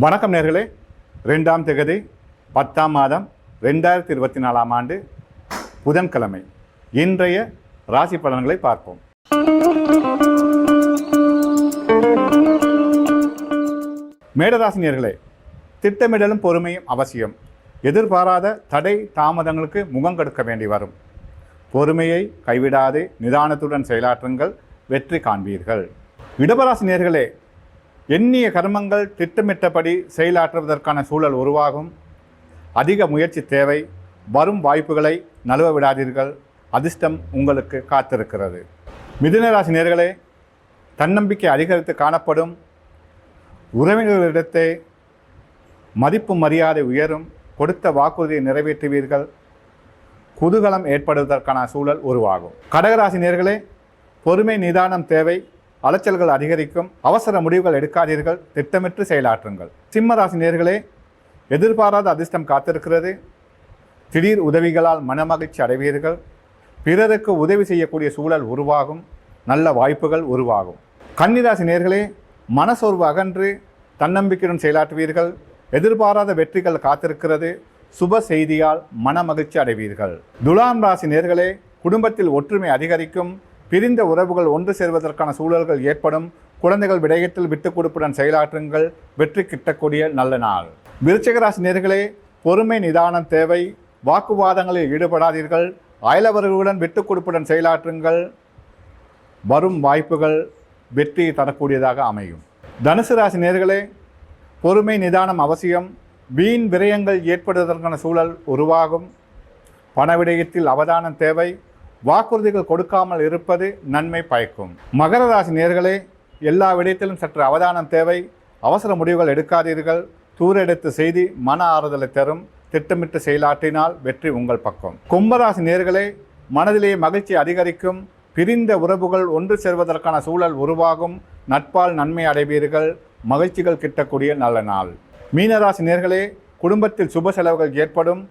வணக்கம் நேர்களே. ரெண்டாம் திகதி பத்தாம் மாதம் ரெண்டாயிரத்தி இருபத்தி நாலாம் ஆண்டு புதன்கிழமை. இன்றைய ராசி பலன்களை பார்ப்போம். மேடராசினியர்களே திட்டமிடலும் பொறுமையும் அவசியம். எதிர்பாராத தடை தாமதங்களுக்கு முகம் கொடுக்க வேண்டி வரும். பொறுமையை கைவிடாதே நிதானத்துடன் செயலாற்றுங்கள் வெற்றி காண்பீர்கள். இடபராசி எண்ணிய கர்மங்கள் திட்டமிட்டபடி செயலாற்றுவதற்கான சூழல் உருவாகும். அதிக முயற்சி தேவை. வரும் வாய்ப்புகளை நழுவ விடாதீர்கள். அதிர்ஷ்டம் உங்களுக்கு காத்திருக்கிறது. மிதுனராசி நேர்களே தன்னம்பிக்கை அதிகரித்து காணப்படும். உறவினர்களிடத்தே மதிப்பு மரியாதை உயரும். கொடுத்த வாக்குறுதியை நிறைவேற்றுவீர்கள். குதூகலம் ஏற்படுவதற்கான சூழல் உருவாகும். கடகராசி நேர்களே பொறுமை நிதானம் தேவை. அலைச்சல்கள் அதிகரிக்கும். அவசர முடிவுகள் எடுக்காதீர்கள். திட்டமிட்டு செயலாற்றுங்கள். சிம்மராசி நேர்களே எதிர்பாராத அதிர்ஷ்டம் காத்திருக்கிறது. திடீர் உதவிகளால் மனமகிழ்ச்சி அடைவீர்கள். பிறருக்கு உதவி செய்யக்கூடிய சூழல் உருவாகும். நல்ல வாய்ப்புகள் உருவாகும். கன்னிராசி நேர்களே மனசோர்வு அகன்று தன்னம்பிக்கையுடன் செயலாற்றுவீர்கள். எதிர்பாராத வெற்றிகள் காத்திருக்கிறது. சுப செய்தியால் மனமகிழ்ச்சி அடைவீர்கள். துலாம் ராசி நேர்களே குடும்பத்தில் ஒற்றுமை அதிகரிக்கும். பிரிந்த உறவுகள் ஒன்று சேர்வதற்கான சூழல்கள் ஏற்படும். குழந்தைகள் விடயத்தில் விட்டுக் கொடுப்புடன் செயலாற்றுங்கள். வெற்றி கிட்டக்கூடிய நல்ல நாள். விருச்சகராசி நேர்களே பொறுமை நிதானம் தேவை. வாக்குவாதங்களில் ஈடுபடாதீர்கள். அயலவர்களுடன் விட்டுக் கொடுப்புடன் செயலாற்றுங்கள். வரும் வாய்ப்புகள் வெற்றி தரக்கூடியதாக அமையும். தனுசு ராசி நேர்களே பொறுமை நிதானம் அவசியம். வீண் விரயங்கள் ஏற்படுவதற்கான சூழல் உருவாகும். பண விடயத்தில் அவதானம் தேவை. வாக்குறுதிகள் கொடுக்காமல் இருப்பது நன்மை பயக்கும். மகர ராசி நேர்களே எல்லா விடயத்திலும் சற்று அவதானம் தேவை. அவசர முடிவுகள் எடுக்காதீர்கள். தூரெடுத்து செய்தி மன ஆறுதலை தரும். திட்டமிட்டு செயலாற்றினால் வெற்றி உங்கள் பக்கம். கும்பராசி நேர்களே மனதிலே மகிழ்ச்சி அதிகரிக்கும். பிரிந்த உறவுகள் ஒன்று சேர்வதற்கான சூழல் உருவாகும். நட்பால் நன்மை அடைவீர்கள். மகிழ்ச்சிகள் கிட்டக்கூடிய நல்ல நாள். மீனராசி நேர்களே குடும்பத்தில் சுப செலவுகள் ஏற்படும்.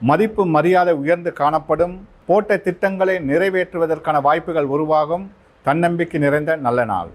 மதிப்பு மரியாதை உயர்ந்து காணப்படும். போட்ட திட்டங்களை நிறைவேற்றுவதற்கான வாய்ப்புகள் உருவாகும். தன்னம்பிக்கை நிறைந்த நல்ல நாள்.